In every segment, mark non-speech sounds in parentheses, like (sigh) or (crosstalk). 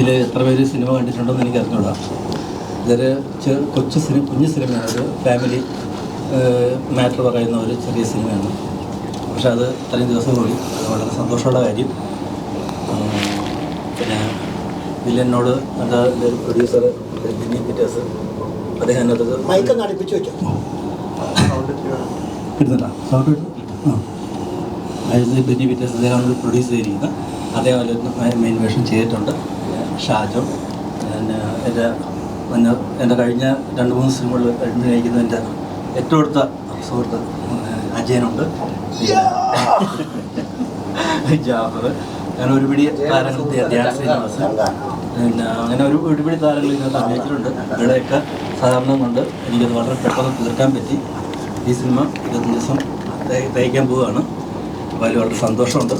ഇതിൽ എത്ര പേര് സിനിമ കണ്ടിട്ടുണ്ടെന്ന് എനിക്ക് അറിഞ്ഞൂടാ. ഇതൊരു ചെറു കൊച്ചു സിനിമ കുഞ്ഞു സിനിമയാണ്. ഒരു ഫാമിലി മാറ്റർ പറയുന്ന ഒരു ചെറിയ സിനിമയാണ്. പക്ഷെ അത് ഇത്രയും ദിവസം കൂടി. അത് വളരെ സന്തോഷമുള്ള കാര്യം. പിന്നെ വില്ലനോട് എന്താ പ്രൊഡ്യൂസർ ബിന്നി പീറ്റേഴ്സ്? അദ്ദേഹം എന്നോട് മൈക്ക് അടുപ്പിച്ച് വെച്ചോ. കിട്ടുന്നില്ല സൗണ്ട് ആ. ബെന്നി പീറ്റേഴ്സ് അദ്ദേഹമാണ് പ്രൊഡ്യൂസ് ചെയ്തിരിക്കുന്നത്. അദ്ദേഹം മെയിൻ വേഷം ചെയ്തിട്ടുണ്ട്. ഷാജോ. പിന്നെ എന്റെ പിന്നെ എന്റെ കഴിഞ്ഞ രണ്ട് മൂന്ന് സിനിമകളിൽ അഭിനയിക്കുന്ന എന്റെ ഏറ്റവും അടുത്ത സുഹൃത്ത് അജയനുണ്ട്. ജാഫർ. അങ്ങനെ ഒരുപിടി താരങ്ങൾ ശ്രീനിവാസൻ. പിന്നെ അങ്ങനെ ഒരു ഒരുപിടി താരങ്ങൾ ഇതിനകത്ത് അഭിനയിച്ചിട്ടുണ്ട്. ഇവിടെയൊക്കെ സാധാരണ കൊണ്ട് എനിക്കത് വളരെ പെട്ടെന്ന് തീർക്കാൻ പറ്റി. ഈ സിനിമ ഇരുപത്തഞ്ച് ദിവസം തയ്ക്കാൻ പോവുകയാണ്. അപ്പോൾ അതിൽ വളരെ സന്തോഷമുണ്ട്.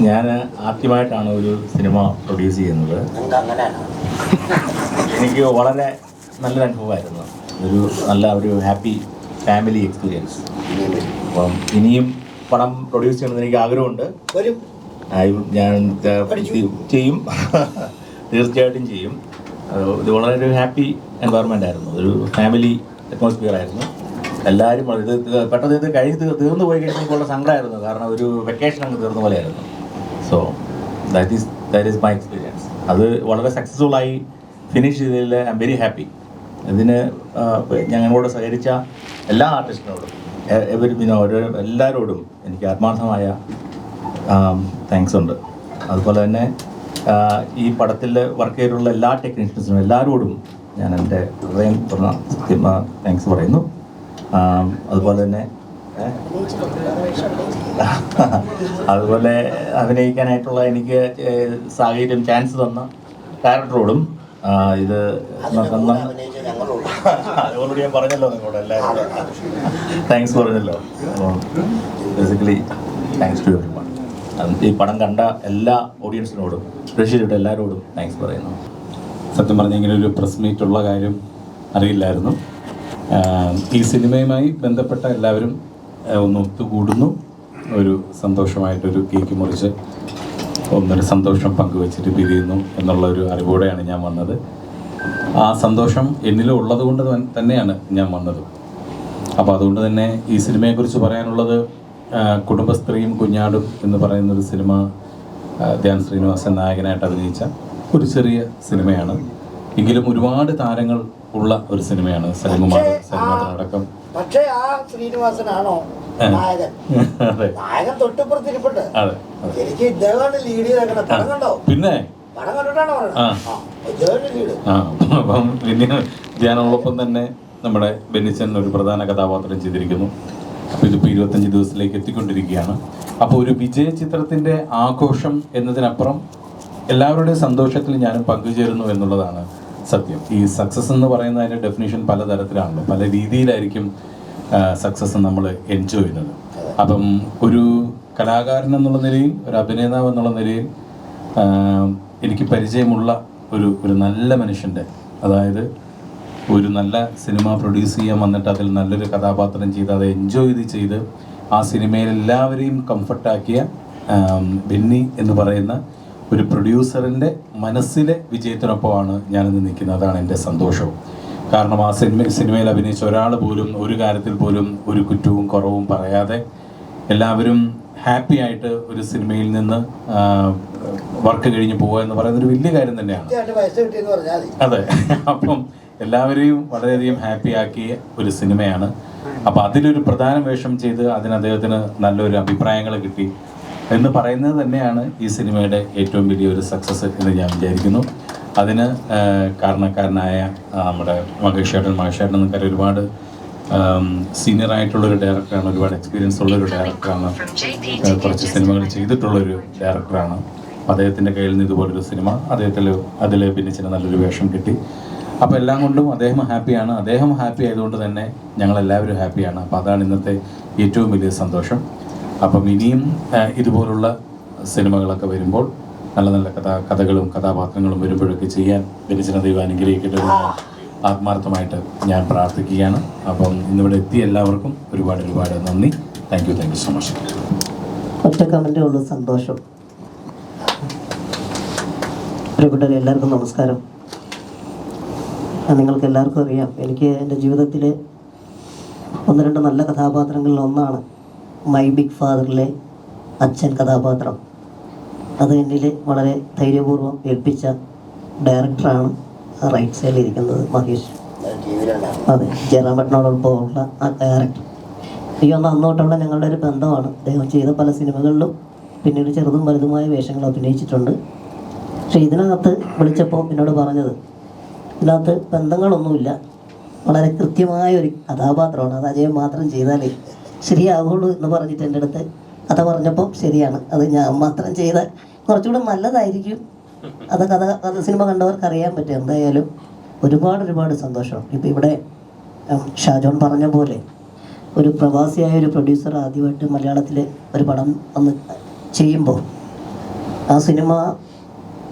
ഞാൻ ആദ്യമായിട്ടാണ് ഒരു സിനിമ പ്രൊഡ്യൂസ് ചെയ്യുന്നത്. എനിക്ക് വളരെ നല്ലൊരു അനുഭവമായിരുന്നു. ഒരു നല്ല ഒരു ഹാപ്പി ഫാമിലി എക്സ്പീരിയൻസ് അപ്പം ഇനിയും പടം പ്രൊഡ്യൂസ് ചെയ്യണമെന്ന് എനിക്ക് ആഗ്രഹമുണ്ട്. ഞാൻ. ചെയ്യും. തീർച്ചയായിട്ടും ചെയ്യും. ഇത് വളരെ ഒരു ഹാപ്പി എൻവയറമെന്റ് ആയിരുന്നു. ഒരു ഫാമിലി അറ്റ്മോസ്ഫിയർ ആയിരുന്നു. എല്ലാവരും ഇത് പെട്ടെന്ന് ഇത് കഴിഞ്ഞ് തീർ- തീർന്നു പോയി കഴിഞ്ഞപ്പോൾ ഉള്ള സങ്കടമായിരുന്നു. കാരണം ഒരു വെക്കേഷൻ അങ്ങ് തീർന്ന പോലെയായിരുന്നു. So that is that is my experience അത് വളരെ സക്സസ്ഫുൾ ആയി ഫിനിഷ് ചെയ്തതിൽ ഐ എം വെരി ഹാപ്പി ഇതിന് ഞങ്ങളോട് സഹകരിച്ച എല്ലാ ആർട്ടിസ്റ്റിനോടും എവരി പിന്നെ ഓരോ എല്ലാവരോടും എനിക്ക് ആത്മാർത്ഥമായ താങ്ക്സ് ഉണ്ട്. അതുപോലെ തന്നെ ഈ പടത്തിൽ വർക്ക് ചെയ്തിട്ടുള്ള എല്ലാ ടെക്നീഷ്യൻസിനും എല്ലാവരോടും ഞാൻ എന്റെ ഹൃദയം തുറന്ന താങ്ക്സ് പറയുന്നു. അതുപോലെ തന്നെ? (laughs) അതുപോലെ അഭിനയിക്കാനായിട്ടുള്ള എനിക്ക് സാഹചര്യം ചാൻസ് തന്ന ഡയറക്ടറോടും ഇത് അതുകൊണ്ട് ഞാൻ പറഞ്ഞല്ലോ നിങ്ങളോട് എല്ലാവരും താങ്ക്സ് പറഞ്ഞല്ലോ. Basically thanks to everyone ഈ പടം കണ്ട എല്ലാ ഓഡിയൻസിനോടും പ്രേക്ഷിച്ചിട്ട് എല്ലാവരോടും താങ്ക്സ് പറയുന്നു. സത്യം പറഞ്ഞ ഇങ്ങനെ ഒരു പ്രസ് മീറ്റ് ഉള്ള കാര്യം അറിയില്ലായിരുന്നു. ഈ സിനിമയുമായി ബന്ധപ്പെട്ട എല്ലാവരും ഒന്ന് ഒത്തുകൂടുന്നു. ഒരു സന്തോഷമായിട്ടൊരു കേക്ക് മുറിച്ച് ഒന്നൊരു സന്തോഷം പങ്കുവച്ചിട്ട് പിരിയുന്നു എന്നുള്ള ഒരു അറിവോടെയാണ് ഞാൻ വന്നത്. ആ സന്തോഷം എന്നിലും ഉള്ളത് കൊണ്ട് തന്നെയാണ് ഞാൻ വന്നത്. അപ്പോൾ അതുകൊണ്ട് തന്നെ ഈ സിനിമയെക്കുറിച്ച് പറയാനുള്ളത് കുടുംബ കുടുംബസ്ത്രീയും കുഞ്ഞാടും എന്ന് പറയുന്ന ഒരു സിനിമ ധ്യാൻ ശ്രീനിവാസൻ നായകനായിട്ട് അഭിനയിച്ച ഒരു ചെറിയ സിനിമയാണ്. എങ്കിലും ഒരുപാട് താരങ്ങൾ ഉള്ള ഒരു സിനിമയാണ് സലിമുമാർ സലിമാടക്കം പക്ഷേ ആ ശ്രീനിവാസനാണോ നായകൻ? (laughs) നായകൻ തൊട്ടിപ്പുറത്തിരിപ്പുണ്ട് അതെ അതെ. ശരിക്കും ഇദ്ദേഹമാണ് ലീഡ് ചെയ്തേക്കണത്. പടം കണ്ടോ? പിന്നെ? പടം കണ്ടിട്ടാണ് ഇദ്ദേഹമാണ് ലീഡ് അപ്പം പിന്നെ ധ്യാനോടൊപ്പം തന്നെ നമ്മുടെ ബെന്നിച്ചൻ ഒരു പ്രധാന കഥാപാത്രം ചെയ്തിരിക്കുന്നു. അപ്പോൾ ഇതിപ്പോൾ ഇരുപത്തഞ്ച് ദിവസത്തിലേക്ക് എത്തിക്കൊണ്ടിരിക്കുകയാണ്. അപ്പോൾ ഒരു വിജയ ചിത്രത്തിന്റെ ആഘോഷം എന്നതിനപ്പുറം എല്ലാവരുടെയും സന്തോഷത്തിൽ ഞാനും പങ്കുചേരുന്നു എന്നുള്ളതാണ് സത്യം. ഈ സക്സസ് എന്ന് പറയുന്ന അതിന്റെ ഡെഫിനേഷൻ പലതരത്തിലാണല്ലോ. പല രീതിയിലായിരിക്കും സക്സസ് നമ്മൾ എൻജോയ് ചെയ്യുന്നത്. അപ്പം ഒരു കലാകാരൻ എന്നുള്ള നിലയിൽ ഒരു അഭിനേതാവ് എന്നുള്ള നിലയിൽ എനിക്ക് പരിചയമുള്ള ഒരു ഒരു നല്ല മനുഷ്യന്റെ അതായത് ഒരു നല്ല സിനിമ പ്രൊഡ്യൂസ് ചെയ്യാൻ വന്നിട്ട് അതിൽ നല്ലൊരു കഥാപാത്രം ചെയ്ത് അത് എൻജോയ് ചെയ്ത് ആ സിനിമയിൽ എല്ലാവരെയും കംഫർട്ടാക്കിയ ബെന്നി എന്ന് പറയുന്ന ഒരു പ്രൊഡ്യൂസറിന്റെ മനസ്സിലെ വിജയത്തിനൊപ്പമാണ് ഞാനിന്ന് നിൽക്കുന്നത്. അതാണ് എന്റെ സന്തോഷവും. കാരണം ആ സിനിമ സിനിമയിൽ അഭിനയിച്ച ഒരാൾ പോലും ഒരു കാര്യത്തിൽ പോലും ഒരു കുറ്റവും കുറവും പറയാതെ എല്ലാവരും ഹാപ്പി ആയിട്ട് ഒരു സിനിമയിൽ നിന്ന് വർക്ക് കഴിഞ്ഞ് പോവുക എന്ന് പറയുന്നത് ഒരു വലിയ കാര്യം തന്നെയാണ്. അതെ. അപ്പം എല്ലാവരെയും വളരെയധികം ഹാപ്പി ആക്കിയ ഒരു സിനിമയാണ്. അപ്പം അതിലൊരു പ്രധാന വേഷം ചെയ്ത് അതിന് അദ്ദേഹത്തിന് നല്ലൊരു അഭിപ്രായങ്ങൾ കിട്ടി. എന്ന് പറയുന്നത് തന്നെയാണ് ഈ സിനിമയുടെ ഏറ്റവും വലിയ ഒരു സക്സസ് എന്ന് ഞാൻ വിചാരിക്കുന്നു. അതിന് കാരണക്കാരനായ നമ്മുടെ മഹേഷേട്ടൻ മഹേഷേട്ടൻ എന്നൊക്കെ ഒരുപാട് സീനിയർ ആയിട്ടുള്ളൊരു ഡയറക്ടറാണ് ഒരുപാട് എക്സ്പീരിയൻസ് ഉള്ളൊരു ഡയറക്ടറാണ് കുറച്ച് സിനിമകൾ ചെയ്തിട്ടുള്ളൊരു ഡയറക്ടറാണ് അദ്ദേഹത്തിന്റെ കയ്യിൽ നിന്ന് ഇതുപോലൊരു സിനിമ അദ്ദേഹത്തിൽ അതിൽ ഭിന്നിച്ചിന് നല്ലൊരു വേഷം കിട്ടി. അപ്പോൾ എല്ലാം കൊണ്ടും അദ്ദേഹം ഹാപ്പിയാണ്. അദ്ദേഹം ഹാപ്പി ആയതുകൊണ്ട് തന്നെ ഞങ്ങളെല്ലാവരും ഹാപ്പിയാണ്. അപ്പോൾ അതാണ് ഇന്നത്തെ ഏറ്റവും വലിയ സന്തോഷം. അപ്പം ഇനിയും ഇതുപോലുള്ള സിനിമകളൊക്കെ വരുമ്പോൾ നല്ല നല്ല കഥ കഥകളും കഥാപാത്രങ്ങളും വരുമ്പോഴൊക്കെ ചെയ്യാൻ ഭിന്നിച്ചിന ദൈവം അനുഗ്രഹിക്കട്ടെ ആത്മാർത്ഥമായിട്ട് ഞാൻ പ്രാർത്ഥിക്കുകയാണ്. അപ്പം ഇന്നിവിടെ എത്തിയ എല്ലാവർക്കും ഒരുപാട് ഒരുപാട് നന്ദി. Thank you thank you so much ഒറ്റ കമന്റെ ഉള്ളൂ സന്തോഷം. പ്രിയപ്പെട്ടവരെ എല്ലാവർക്കും നമസ്കാരം. നിങ്ങൾക്ക് എല്ലാവർക്കും അറിയാം എനിക്ക് എന്റെ ജീവിതത്തിലെ ഒന്ന് രണ്ട് നല്ല കഥാപാത്രങ്ങളിൽ ഒന്നാണ് മൈ ബിഗ് ഫാദറിലെ അച്ഛൻ കഥാപാത്രം. അത് എന്നിൽ വളരെ ധൈര്യപൂർവം ഏൽപ്പിച്ച ഡയറക്ടറാണ് റൈറ്റ് സൈഡിൽ ഇരിക്കുന്നത് മഹേഷ്. അതെ ജയറാം അതെ ജയറാമേട്ടനോടൊപ്പമുള്ള ആ ഡയറക്ടർ. ഈ ഒന്ന് അന്നോട്ടുള്ള ഞങ്ങളുടെ ഒരു ബന്ധമാണ്. അദ്ദേഹം ചെയ്ത പല സിനിമകളിലും പിന്നീട് ചെറുതും വലുതുമായ വേഷങ്ങൾ അഭിനയിച്ചിട്ടുണ്ട്. പക്ഷേ ഇതിനകത്ത് വിളിച്ചപ്പോൾ എന്നോട് പറഞ്ഞത് ഇതിനകത്ത് ബന്ധങ്ങളൊന്നുമില്ല. വളരെ കൃത്യമായ ഒരു കഥാപാത്രമാണ്. അത് അജയം മാത്രം ചെയ്താലേ ശരിയാവുള്ളൂ എന്ന് പറഞ്ഞിട്ട് എന്റെ അടുത്ത് കഥ പറഞ്ഞപ്പോൾ ശരിയാണ്. അത് ഞാൻ മാത്രം ചെയ്ത കുറച്ചുകൂടെ നല്ലതായിരിക്കും. അത് കഥ കഥ സിനിമ കണ്ടവർക്ക് അറിയാൻ പറ്റും. എന്തായാലും ഒരുപാട് ഒരുപാട് സന്തോഷം. ഇപ്പം ഇവിടെ ഷാജോൺ പറഞ്ഞ പോലെ ഒരു പ്രവാസിയായ ഒരു പ്രൊഡ്യൂസർ ആദ്യമായിട്ട് മലയാളത്തിൽ ഒരു പടം വന്ന് ചെയ്യുമ്പോൾ ആ സിനിമ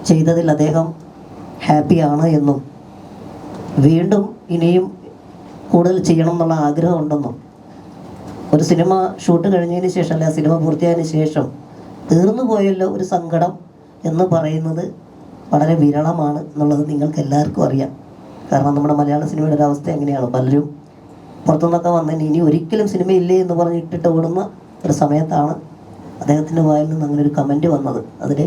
ചെയ്തതിൽ അദ്ദേഹം ഹാപ്പിയാണ് എന്നും വീണ്ടും ഇനിയും കൂടുതൽ ചെയ്യണം എന്നുള്ള ആഗ്രഹമുണ്ടെന്നും ഒരു സിനിമ ഷൂട്ട് കഴിഞ്ഞതിന് ശേഷം അല്ലെ സിനിമ പൂർത്തിയായതിനു ശേഷം തീർന്നു പോയല്ലോ ഒരു സങ്കടം എന്ന് പറയുന്നത് വളരെ വിരളമാണ് എന്നുള്ളത് നിങ്ങൾക്ക് എല്ലാവർക്കും അറിയാം. കാരണം നമ്മുടെ മലയാള സിനിമയുടെ അവസ്ഥ എങ്ങനെയാണ്? പലരും പുറത്തുനിന്നൊക്കെ വന്നതിന് ഇനി ഒരിക്കലും സിനിമ ഇല്ലേ എന്ന് പറഞ്ഞ് ഇട്ടിട്ട് ഓടുന്ന ഒരു സമയത്താണ് അദ്ദേഹത്തിന്റെ വായിൽ നിന്ന് അങ്ങനെ ഒരു കമന്റ് വന്നത്. അതിൽ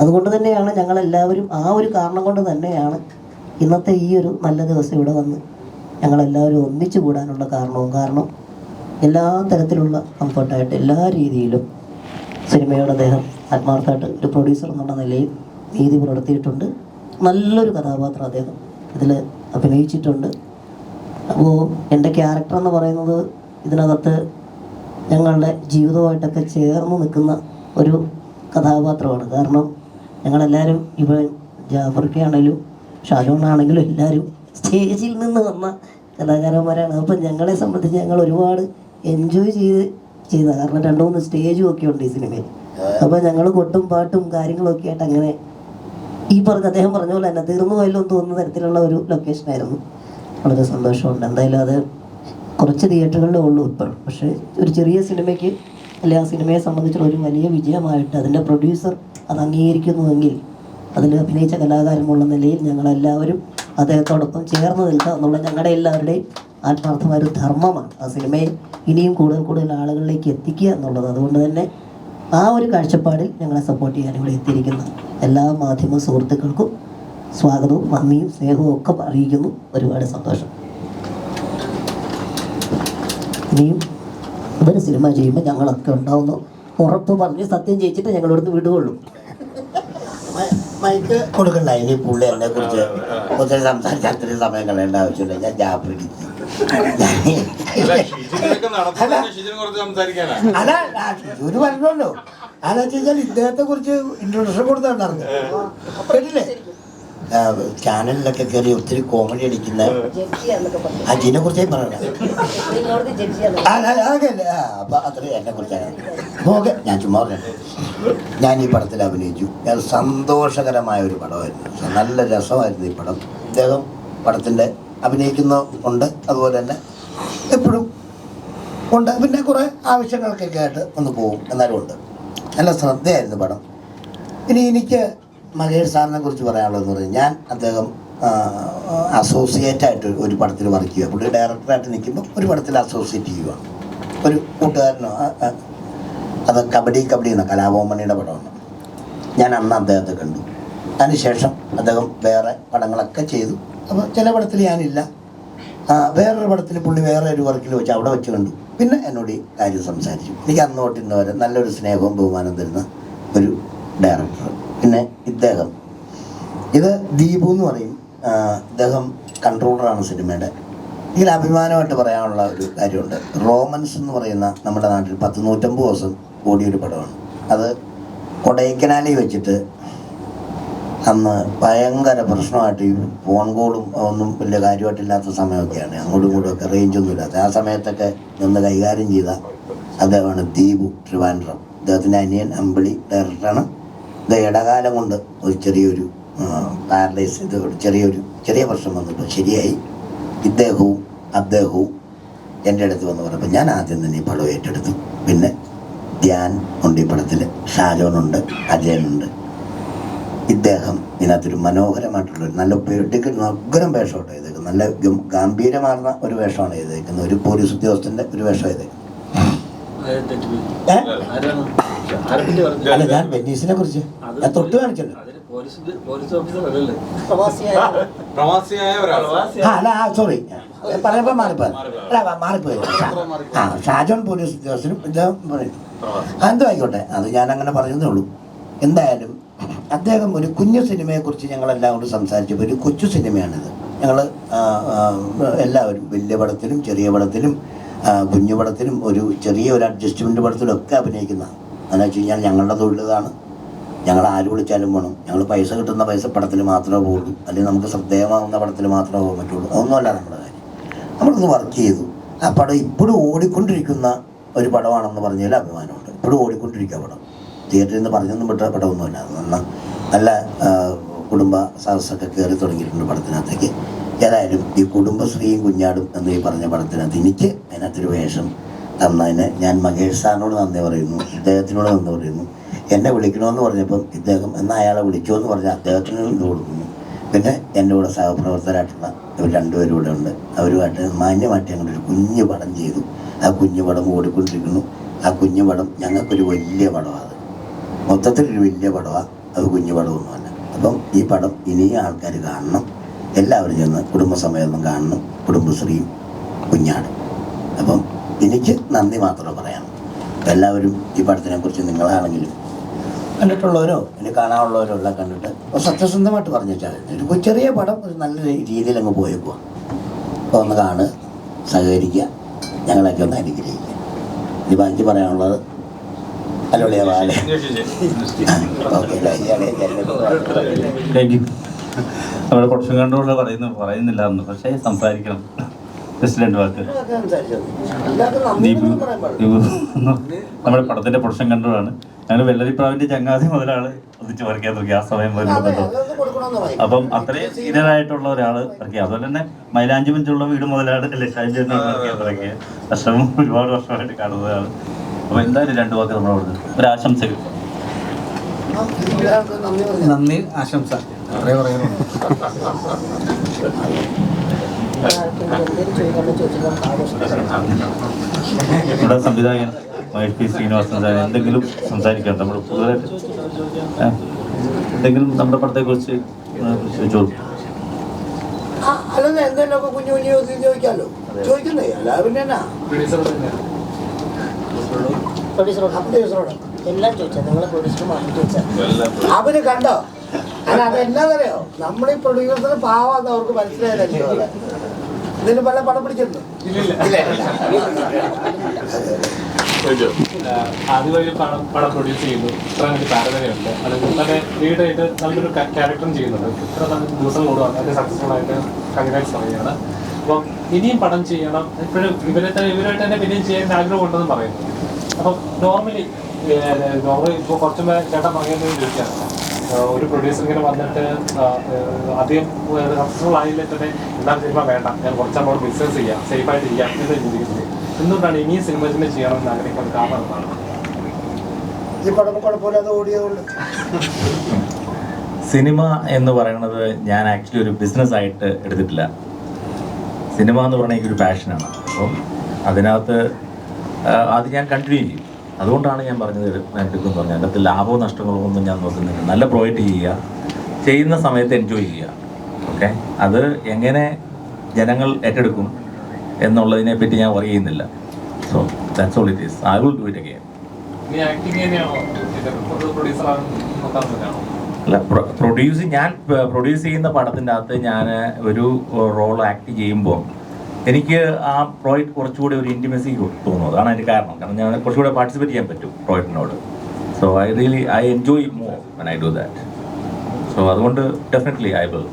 അതുകൊണ്ട് തന്നെയാണ് ഞങ്ങളെല്ലാവരും ആ ഒരു കാരണം കൊണ്ട് തന്നെയാണ് ഇന്നത്തെ ഈ ഒരു നല്ല ദിവസം ഇവിടെ വന്ന് ഞങ്ങളെല്ലാവരും ഒന്നിച്ചു കൂടാനുള്ള കാരണവും. കാരണം എല്ലാ തരത്തിലുള്ള കംഫർട്ടായിട്ട് എല്ലാ രീതിയിലും സിനിമയോട് അദ്ദേഹം ആത്മാർത്ഥമായിട്ട് ഒരു പ്രൊഡ്യൂസർ എന്നുള്ള നിലയിൽ നീതി പുലർത്തിയിട്ടുണ്ട്. നല്ലൊരു കഥാപാത്രം അദ്ദേഹം ഇതിൽ അഭിനയിച്ചിട്ടുണ്ട്. അപ്പോൾ എന്റെ ക്യാരക്ടർ എന്ന് പറയുന്നത് ഇതിനകത്ത് ഞങ്ങളുടെ ജീവിതമായിട്ടൊക്കെ ചേർന്ന് നിൽക്കുന്ന ഒരു കഥാപാത്രമാണ്. കാരണം ഞങ്ങളെല്ലാവരും ഇവിടെ ജാഫർക്കാണെങ്കിലും ഷാജോണാണെങ്കിലും എല്ലാവരും സ്റ്റേജിൽ നിന്ന് വന്ന കലാകാരന്മാരാണ്. അപ്പം ഞങ്ങളെ സംബന്ധിച്ച് ഞങ്ങൾ ഒരുപാട് എൻജോയ് ചെയ്ത് ചെയ്ത കാരണം രണ്ടു മൂന്ന് സ്റ്റേജും ഒക്കെ ഉണ്ട് ഈ സിനിമയിൽ. അപ്പോൾ ഞങ്ങൾ കൊട്ടും പാട്ടും കാര്യങ്ങളൊക്കെ ആയിട്ട് അങ്ങനെ ഈ പറഞ്ഞ അദ്ദേഹം പറഞ്ഞ പോലെ തന്നെ തീർന്നു പോയല്ലോ എന്ന് തോന്നുന്ന തരത്തിലുള്ള ഒരു ലൊക്കേഷനായിരുന്നു വളരെ സന്തോഷമുണ്ട്. എന്തായാലും അത് കുറച്ച് തിയേറ്ററുകളിലേ ഉള്ളൂ ഇപ്പോൾ പക്ഷേ ഒരു ചെറിയ സിനിമയ്ക്ക് അല്ലെ ആ സിനിമയെ സംബന്ധിച്ചുള്ള ഒരു വലിയ വിജയമായിട്ട് അതിന്റെ പ്രൊഡ്യൂസർ അത് അംഗീകരിക്കുന്നുവെങ്കിൽ അതിൽ അഭിനയിച്ച കലാകാരമുള്ള നിലയിൽ ഞങ്ങളെല്ലാവരും അദ്ദേഹത്തോടൊപ്പം ചേർന്ന് നിൽക്കുക എന്നുള്ള ഞങ്ങളുടെ എല്ലാവരുടെയും ആത്മാർത്ഥമായ ഒരു ധർമ്മമാണ് ആ സിനിമയെ ഇനിയും കൂടുതൽ കൂടുതൽ ആളുകളിലേക്ക് എത്തിക്കുക എന്നുള്ളത്. അതുകൊണ്ട് തന്നെ ആ ഒരു കാഴ്ചപ്പാടിൽ ഞങ്ങളെ സപ്പോർട്ട് ചെയ്യാൻ ഇവിടെ എത്തിയിരിക്കുന്ന എല്ലാ മാധ്യമ സുഹൃത്തുക്കൾക്കും സ്വാഗതവും നന്ദിയും സ്നേഹവും ഒക്കെ അറിയിക്കുന്നു. ഒരുപാട് സന്തോഷം. ഇനിയും ഇവർ സിനിമ ചെയ്യുമ്പോൾ ഞങ്ങളൊക്കെ ഉണ്ടാവുന്നു. ഉറപ്പ് പറഞ്ഞ് സത്യം ചെയ്യിച്ചിട്ട് ഞങ്ങളിവിടുന്ന് വിടുകയുള്ളൂ. മൈക്ക് കൊടുക്കണ്ട? ഇനി പുള്ളി എന്നെ കുറിച്ച് ഒത്തിരി സംസാരിച്ച് അത്രയും സമയം കളയേണ്ട ആവശ്യമില്ല. ഞാൻ ജാഫ്രിക്ക് അല്ല ഒരു പറഞ്ഞല്ലോ. അതെന്ന് വെച്ചാൽ ഇദ്ദേഹത്തെ കുറിച്ച് ഇൻട്രൊഡക്ഷൻ കൊടുത്തുണ്ടായിരുന്നു കേട്ടില്ലേ? ചാനലിലൊക്കെ കയറി ഒത്തിരി കോമഡി അടിക്കുന്ന അജിനെ കുറിച്ചേ പറയണം അതൊക്കെ അല്ലേ. അപ്പൊ അത്ര എന്നെ കുറിച്ചാണ് ഓക്കെ ഞാൻ ചുമ്മാ പറഞ്ഞു ഞാൻ ഈ പടത്തിൽ അഭിനയിച്ചു. ഞാൻ സന്തോഷകരമായ ഒരു പടമായിരുന്നു. നല്ല രസമായിരുന്നു ഈ പടം. അദ്ദേഹം പടത്തിന്റെ അഭിനയിക്കുന്ന ഉണ്ട് അതുപോലെ തന്നെ എപ്പോഴും ഉണ്ട്. പിന്നെ കുറേ ആവശ്യങ്ങൾക്കൊക്കെ ആയിട്ട് ഒന്ന് പോകും. എന്നാലും ഉണ്ട്. നല്ല ശ്രദ്ധയായിരുന്നു പടം. ഇനി എനിക്ക് മഹേഷ് സാറിനെ കുറിച്ച് പറയാനുള്ളതെന്ന് പറഞ്ഞാൽ ഞാൻ അദ്ദേഹം അസോസിയേറ്റ് ആയിട്ട് ഒരു പടത്തിൽ വർക്ക് ചെയ്യുക പുള്ളി ഡയറക്ടറായിട്ട് നിൽക്കുമ്പോൾ ഒരു പടത്തിൽ അസോസിയേറ്റ് ചെയ്യുകയാണ് ഒരു കൂട്ടുകാരനോ അത് കബഡി കബഡി എന്ന കലാഭവമണിയുടെ പടമാണ്. ഞാൻ അന്ന് അദ്ദേഹത്തെ കണ്ടു. അതിനുശേഷം അദ്ദേഹം വേറെ പടങ്ങളൊക്കെ ചെയ്തു. അപ്പോൾ ചില പടത്തിൽ ഞാനില്ല. വേറൊരു പടത്തിൽ പുള്ളി വേറെ ഒരു വർക്കിൽ വെച്ച് അവിടെ വെച്ച് കണ്ടു. പിന്നെ എന്നോട് ഈ കാര്യം സംസാരിച്ചു. എനിക്ക് അന്നോട്ട് ഇന്ന് വരെ നല്ലൊരു സ്നേഹവും ബഹുമാനം തരുന്ന ഒരു ഡയറക്ടർ പിന്നെ ഇദ്ദേഹം. ഇത് ദീപു എന്ന് പറയും. ഇദ്ദേഹം കൺട്രോളറാണ് സിനിമയുടെ. ഇതിൽ അഭിമാനമായിട്ട് പറയാനുള്ള ഒരു കാര്യമുണ്ട്. റോമൻസ് എന്ന് പറയുന്ന നമ്മുടെ നാട്ടിൽ പത്ത് നൂറ്റമ്പത് ദിവസം ഓടിയൊരു പടമാണ്. അത് കൊടൈക്കനാലിൽ വെച്ചിട്ട് അന്ന് ഭയങ്കര പ്രശ്നമായിട്ട് ഈ ഫോൺ കോളും ഒന്നും വലിയ കാര്യമായിട്ടില്ലാത്ത സമയമൊക്കെയാണ്. അങ്ങോട്ടും ഇങ്ങോട്ടും ഒക്കെ റേഞ്ചൊന്നും ഇല്ലാത്ത. ആ സമയത്തൊക്കെ നിന്ന് കൈകാര്യം ചെയ്ത അദ്ദേഹമാണ് ദീപു ട്രിവാൻഡ്രം അദ്ദേഹത്തിന്റെ അനിയൻ അമ്പിളി ഡയറക്ടറാണ്. ഇത് ഇടകാലം കൊണ്ട് ഒരു ചെറിയൊരു പാരലൈസ് ഇത് ചെറിയൊരു ചെറിയ പ്രശ്നം വന്നിട്ട്. ശരിയായി. ഇദ്ദേഹവും അദ്ദേഹവും എന്റെ അടുത്ത് വന്ന് പറഞ്ഞപ്പോൾ ഞാൻ ആദ്യം തന്നെ ഈ പടം ഏറ്റെടുത്തു. പിന്നെ ധ്യാൻ ഉണ്ട് ഈ പടത്തിൽ ഷാജോനുണ്ട് അജയനുണ്ട് ഇദ്ദേഹം ഇതിനകത്തൊരു മനോഹരമായിട്ടുള്ള ഒരു നല്ല പെരുട്ടിക്ക് നഗ്രം വേഷമാണ് ചെയ്തേക്കുന്നത് നല്ല ഗംഭീരമാർന്ന ഒരു വേഷമാണ് ചെയ്തേക്കുന്നത് ഒരു പോലീസ് ഉദ്യോഗസ്ഥന്റെ ഒരു വേഷം ചെയ്തേക്കുന്നത് അല്ല ഞാൻ വെന്നീസിനെ കുറിച്ച്. ഞാൻ തൊട്ട് കാണിച്ചല്ലോ. അല്ല ആ സോറി പറയുമ്പോ മാറിപ്പോയത് അല്ല മാറിപ്പോയത് ആ ഷാജോൺ പോലീസ് ഉദ്യോഗസ്ഥനും ഇദ്ദേഹം പറയും എന്തോ ആയിക്കോട്ടെ അത് ഞാൻ അങ്ങനെ പറയുന്നേ ഉള്ളൂ. എന്തായാലും അദ്ദേഹം ഒരു കുഞ്ഞു സിനിമയെക്കുറിച്ച് ഞങ്ങളെല്ലാം കൂടി സംസാരിച്ചു ഒരു കൊച്ചു സിനിമയാണിത്. ഞങ്ങൾ എല്ലാവരും വലിയ പടത്തിലും ചെറിയ പടത്തിലും കുഞ്ഞു പടത്തിലും ഒരു ചെറിയ ഒരു അഡ്ജസ്റ്റ്മെന്റ് പടത്തിലും ഒക്കെ അഭിനയിക്കുന്നതാണ് എന്ന് വെച്ച് കഴിഞ്ഞാൽ ഞങ്ങളുടെ തൊഴിലിതാണ്. ഞങ്ങൾ ആര് വിളിച്ചാലും വേണം. ഞങ്ങൾ പൈസ കിട്ടുന്ന പൈസ പടത്തിൽ മാത്രമേ പോകുള്ളൂ അല്ലെങ്കിൽ നമുക്ക് ശ്രദ്ധേയമാവുന്ന പടത്തിൽ മാത്രമേ പോകാൻ പറ്റുള്ളൂ. അതൊന്നുമല്ല നമ്മുടെ കാര്യം. നമ്മളൊന്ന് വർക്ക് ചെയ്തു. ആ പടം ഇപ്പോഴും ഓടിക്കൊണ്ടിരിക്കുന്ന ഒരു പടമാണെന്ന് പറഞ്ഞാൽ അഭിമാനമുണ്ട്. ഇപ്പോഴും ഓടിക്കൊണ്ടിരിക്കുക പടം. തിയേറ്ററിൽ നിന്ന് പറഞ്ഞൊന്നും പെട്ട പടമൊന്നുമല്ല നല്ല നല്ല കുടുംബ സാഹസൊക്കെ കയറി തുടങ്ങിയിട്ടുണ്ട് പടത്തിനകത്തേക്ക്. ഏതായാലും ഈ കുടുംബശ്രീയും കുഞ്ഞാടും എന്ന് ഈ പറഞ്ഞ പടത്തിനകത്ത് എനിക്ക് അതിനകത്തൊരു വേഷം തന്നതിന് ഞാൻ മഹേഷ് സാറിനോട് നന്ദി പറയുന്നു ഇദ്ദേഹത്തിനോട് നന്ദി പറയുന്നു. എന്നെ വിളിക്കണമെന്ന് പറഞ്ഞപ്പം ഇദ്ദേഹം എന്നാൽ അയാളെ വിളിച്ചോ എന്ന് പറഞ്ഞാൽ അദ്ദേഹത്തിന് ഇത് കൊടുക്കുന്നു. പിന്നെ എന്റെ കൂടെ സഹപ്രവർത്തകരായിട്ടുള്ള ഇവർ രണ്ടുപേരും ഇവിടെ ഉണ്ട്. അവരുമായിട്ട് മാന്യമായിട്ട് ഞങ്ങളൊരു കുഞ്ഞു പടം ചെയ്തു. ആ കുഞ്ഞു പടം ഓടിക്കൊണ്ടിരിക്കുന്നു. ആ കുഞ്ഞു പടം ഞങ്ങൾക്കൊരു വലിയ പടമാണ്. മൊത്തത്തിലൊരു വലിയ പടമാണ് അത് കുഞ്ഞു പടമൊന്നുമല്ല അപ്പം ഈ പടം ഇനിയും ആൾക്കാർ കാണണം. എല്ലാവരും ചെന്ന് കുടുംബസമേതം കാണണം. കുടുംബശ്രീയും കുഞ്ഞാട്. അപ്പം എനിക്ക് നന്ദി മാത്രമേ പറയാം. എല്ലാവരും ഈ പടത്തിനെ കുറിച്ച് നിങ്ങളാണെങ്കിലും കണ്ടിട്ടുള്ളവരോ ഇനി കാണാനുള്ളവരോ എല്ലാം കണ്ടിട്ട് സത്യസന്ധമായിട്ട് പറഞ്ഞു വെച്ചാൽ ഒരു ചെറിയ പടം ഒരു നല്ല രീതിയിൽ അങ്ങ് പോയേക്കുക അപ്പോൾ ഒന്ന് കാണുക സഹകരിക്കുക ഞങ്ങളൊക്കെ ഒന്ന് അനുഗ്രഹിക്കുക. ഇനി ബാക്കി പറയാനുള്ളത് അല്ലോളിയ വാലെ ഓക്കെ താങ്ക് യു നമ്മുടെ കുറച്ചും കണ്ടുള്ള പറയുന്നു പറയുന്നില്ല എന്ന് പക്ഷേ സംസാരിക്കണം. ജസ്റ്റ് രണ്ട് വാക്ക്. ദീപു ദീപു. നമ്മുടെ പടത്തിന്റെ പ്രൊഡക്ഷൻ കൺട്രോളാണ് ഞങ്ങൾ വെള്ളരിപ്രാവിന്റെ ചങ്ങാതി മുതലാണ് ഒന്നിച്ച് വരയ്ക്കാൻ തുടങ്ങി ആ സമയം വരുന്നുണ്ടോ അപ്പം അത്രയും സീനിയറായിട്ടുള്ള ഒരാൾ ഇറക്കി അതുപോലെ തന്നെ മൈലാഞ്ചി മഞ്ചുള്ള വീട് മുതലാണ് ലക്ഷാഞ്ചി ഇറക്കിയാൽ തുടങ്ങിയ വർഷം ഒരുപാട് വർഷമായിട്ട് കാണുന്നതാണ്. അപ്പൊ എന്തായാലും രണ്ടു വാക്ക് നമ്മൾ പറഞ്ഞു ഒരു നന്ദി ആശംസ. നമ്മുടെ സംവിധായകൻ മഹേഷ് പി ശ്രീനിവാസൻ സാർ എന്തെങ്കിലും സംസാരിക്കണം. നമ്മൾ കൂടുതലായിട്ട് ഏ? എന്തെങ്കിലും നമ്മുടെ പടത്തെ കുറിച്ച് ചോദിച്ചോളൂ അല്ലെന്ന് എന്തെങ്കിലുമൊക്കെ കുഞ്ഞു കുഞ്ഞു ചോദ്യം ചോദിക്കാമല്ലോ ചോദിക്കുന്നേ? അല്ലാതെ പിന്നെ എന്നാ പ്രൊഡ്യൂസറോട് എല്ലാം ചോദിച്ചാൽ നിങ്ങളെ പ്രൊഡ്യൂസർ മാറ്റി ചോദിച്ചാൽ അവർ കണ്ടോ? അല്ല അതെന്നാന്നറിയോ? നമ്മൾ ഈ പ്രൊഡ്യൂസറിന് പാവാന്ന് അവർക്ക് മനസ്സിലായതല്ലോ ഇതിന് പല പടം പിടിച്ചിരുന്നു ആദ്യമായി പടം പടം പ്രൊഡ്യൂസ് ചെയ്യുന്നു. ഇത്ര താരതമ്യമുണ്ട്. ലീഡായിട്ട് നല്ലൊരു ക്യാരക്ടറും ചെയ്യുന്നുണ്ട്. ഇത്ര നല്ല ദിവസം കൂടുക അതിന്റെ സക്സസ്ഫുൾ ആയിട്ട് കൺഗ്രാറ്റ്സ് പറയുകയാണ്. അപ്പം ഇനിയും പടം ചെയ്യണം. ഇപ്പോഴും ഇവരെ തന്നെ ഇവരായിട്ട് തന്നെ പിന്നെയും ചെയ്യാൻ ആഗ്രഹം ഉണ്ടെന്ന് പറയുന്നു. അപ്പം നോർമലി നോർമലി ഇപ്പോൾ കുറച്ചും ചേട്ടൻ പറയുന്നത് ചോദിക്കാണ് ഒരു പ്രൊഡ്യൂസർ ഇങ്ങനെ വന്നിട്ട് അധികം സക്സസ്ഫുൾ ആയില്ല തന്നെ എന്നാൽ സിനിമ വേണ്ട. ഞാൻ കുറച്ചങ്ങോട്ട് ബിസിനസ് ചെയ്യാം സേഫായിട്ട് ചെയ്യാം എന്ന് ചിന്തിക്കുന്നത്? എന്തുകൊണ്ടാണ് ഇനി സിനിമ തന്നെ ചെയ്യണമെന്ന് ആഗ്രഹിക്കാൻ കാരണം എന്താണ്? ഈ പടം കുഴപ്പമില്ലാതെ ഓടിയതുകൊണ്ട്. സിനിമ എന്ന് പറയുന്നത് ഞാൻ ആക്ച്വലി ഒരു ബിസിനസ് ആയിട്ട് എടുത്തിട്ടില്ല. സിനിമ എന്ന് പറഞ്ഞാൽ എനിക്കൊരു പാഷനാണ് അപ്പം അതിനകത്ത് അത് ഞാൻ കണ്ടിന്യൂ ചെയ്യും. അതുകൊണ്ടാണ് ഞാൻ പറഞ്ഞത് ഞാൻ എടുക്കുന്നു പറഞ്ഞത്. അതിനകത്ത് ലാഭവും നഷ്ടങ്ങളോ ഒന്നും ഞാൻ നോക്കുന്നില്ല. നല്ല പ്രൊവൈഡ് ചെയ്യുക. ചെയ്യുന്ന സമയത്ത് എൻജോയ് ചെയ്യുക. ഓക്കെ അത് എങ്ങനെ ജനങ്ങൾ ഏറ്റെടുക്കും എന്നുള്ളതിനെ പറ്റി ഞാൻ വറി ചെയ്യുന്നില്ല. So that's all it is I will do it again അല്ല പ്രൊഡ്യൂസ് ഞാൻ പ്രൊഡ്യൂസ് ചെയ്യുന്ന പടത്തിന്റെ അകത്ത് ഞാൻ ഒരു റോൾ ആക്ട് ചെയ്യുമ്പോൾ എനിക്ക് ആ പ്രോജക്റ്റ് കുറച്ചുകൂടി ഒരു ഇന്റിമസി തോന്നുന്നു. അതാണ് അതിന്റെ കാരണം. കാരണം ഞാൻ കുറച്ചുകൂടെ പാർട്ടിസിപ്പേറ്റ് ചെയ്യാൻ പറ്റും പ്രോജക്റ്റിനോട് so I really I enjoy more when I do that so അതുകൊണ്ട് ഡെഫിനറ്റ്ലി ഐ വിൽ